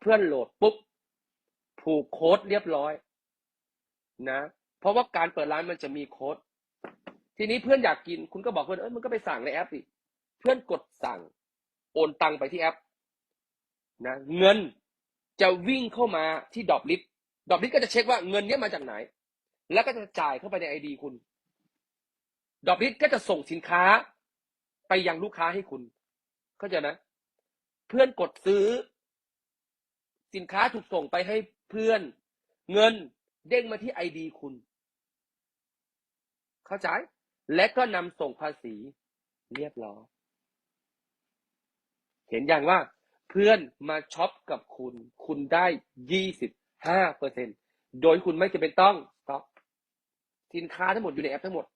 เพื่อนโหลดปุ๊บผูกโค้ดเรียบร้อย นะ เพราะว่าการเปิดร้านมันจะมีโค้ด ทีนี้เพื่อนอยากกินคุณก็บอกเพื่อนเอ้ยมันก็ไปสั่งในแอปสิเพื่อนกดสั่ง โอนตังไปที่แอป นะ เงินจะวิ่งเข้ามาที่ดอบลิฟดอบลิฟก็จะเช็คว่าเงินเนี้ยมาจากไหน แล้วก็จะจ่ายเข้าไปในไอดีคุณดอบลิฟก็จะส่งสินค้า ไปยังลูกค้าให้คุณ เข้าใจไหมเพื่อนกดซื้อ สินค้าถูกส่งไปให้เพื่อน เงินเด้งมาที่ไอดีคุณ เข้าใจ และก็นำส่งภาษีเรียบร้อย เห็นอย่างว่าเพื่อนมาช็อปกับคุณ คุณได้ยี่สิบห้าเปอร์เซ็นโดยคุณไม่จำเป็นต้องสต็อกสินค้าทั้งหมดอยู่ในแอปทั้งหมด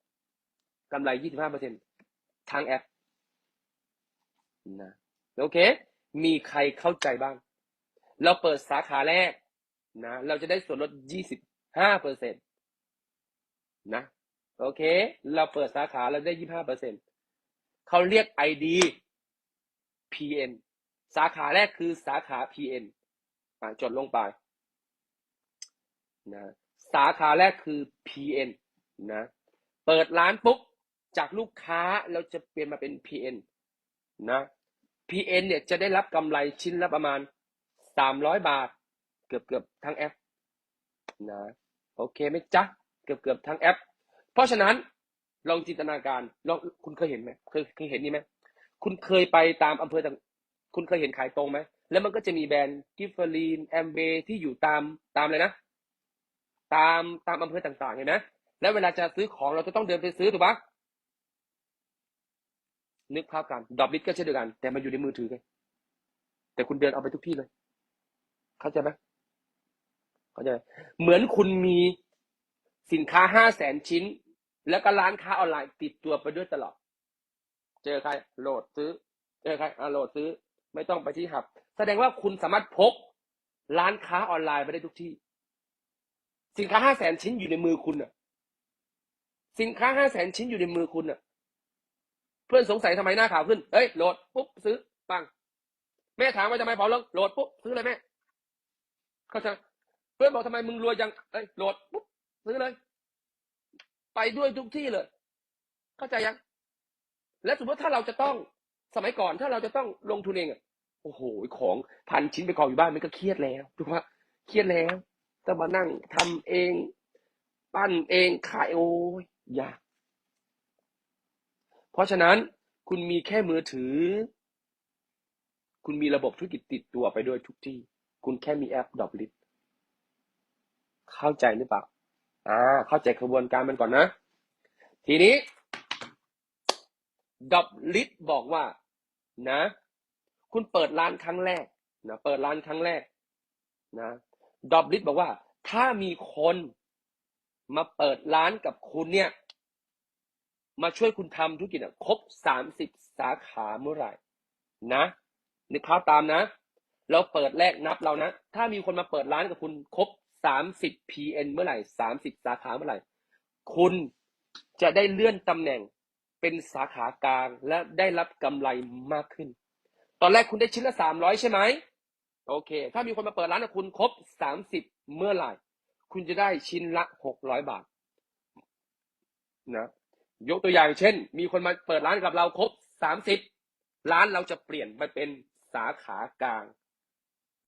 กำไรยี่สิบห้าเปอร์เซ็นทางแอปนะโอเค มีใครเข้าใจบ้าง เราเปิดสาขาแรกนะเราจะได้ส่วนลดยี่สิบห้าเปอร์เซ็นตนะโอเค เราเปิดสาขาเราได้ยี่ห้าเปอร์เซ็นเขาเรียก ID PN สาขาแรกคือสาขา PN อ่าจดลงไปนะสาขาแรกคือ PN นะเปิดร้านปุ๊บจากลูกค้าเราจะเปลี่ยนมาเป็น PN นะ PN เนี่ยจะได้รับกำไรชิ้นละประมาณ สามร้อยบาท เกือบเกือบทั้งแอปนะโอเคไหมจ๊ะเกือบเกือบทั้งแอป เพราะฉะนั้นลองจินตนาการลองคุณเคยเห็นไหมเคยเคยเห็นนี่ไหมคุณเคยไปตามอำเภอต่างคุณเคยเห็นขายตรงไหมแล้วมันก็จะมีแบรนด์กิฟเฟอรีนแอมเบที่อยู่ตามตามเลยนะ ตามตามอำเภอต่างๆเห็นไหมแล้วเวลาจะซื้อของเราจะต้องเดินไปซื้อถูกปะนึกภาพกันดอบลิทก็เช่นเดียวกัน แต่มันอยู่ในมือถือไงแต่คุณเดินเอาไปทุกที่เลย เข้าใจไหมเข้าใจเหมือนคุณมีสินค้าห้าแสนชิ้น แล้วก็ร้านค้าออนไลน์ติดตัวไปด้วยตลอด เจอใครโหลดซื้อ เจอใครอ่าโหลดซื้อ ไม่ต้องไปที่หับ แสดงว่าคุณสามารถพกร้านค้าออนไลน์ไปได้ทุกที่ สินค้าห้าแสนชิ้นอยู่ในมือคุณอะ สินค้าห้าแสนชิ้นอยู่ในมือคุณอะ เพื่อนสงสัยทำไมหน้าขาวขึ้น เอ้ยโหลดปุ๊บซื้อปัง แม่ถามว่าทำไมพอลงโหลดปุ๊บซื้อเลยแม่ เข้าใจเพื่อนบอกทำไมมึงรวยจังเอ้ยโหลดปุ๊บซื้อเลย ไปด้วยทุกที่เลย เข้าใจยัง และสมมติถ้าเราจะต้องสมัยก่อนถ้าเราจะต้องลงทุนเองอะโอ้โหของพันชิ้นไปกองอยู่บ้านมันก็เครียดแล้วถูกปะเครียดแล้วต้องมานั่งทำเอง ปั้นเองขายโอ้ยยากเพราะฉะนั้นคุณมีแค่มือถือ คุณมีระบบธุรกิจติดตัวไปด้วยทุกที่ คุณแค่มีแอปดอบลิทเข้าใจหรือเปล่า อ่า เข้าใจกระบวนการมันก่อนนะ ทีนี้ดอบลิทบอกว่า นะ คุณเปิดร้านครั้งแรกนะเปิดร้านครั้งแรก นะดอบลิทบอกว่า ถ้ามีคนมาเปิดร้านกับคุณเนี่ย มาช่วยคุณทำธุรกิจครบสามสิบสาขาเมื่อไหร่ นะนึกภาพตามนะ เราเปิดแรกนับเรานะ ถ้ามีคนมาเปิดร้านกับคุณครบสามสิบ PN เมื่อไหร่สามสิบสาขาเมื่อไหร่ คุณจะได้เลื่อนตำแหน่งเป็นสาขากลางและได้รับกำไรมากขึ้น ตอนแรกคุณได้ชิ้นละสามร้อยใช่ไหมโอเค ถ้ามีคนมาเปิดร้านกับคุณครบสามสิบเมื่อไหร่ คุณจะได้ชิ้นละหกร้อยบาทนะยกตัวอย่างเช่น มีคนมาเปิดร้านกับเราครบสามสิบร้านเราจะเปลี่ยนไปเป็นสาขากลาง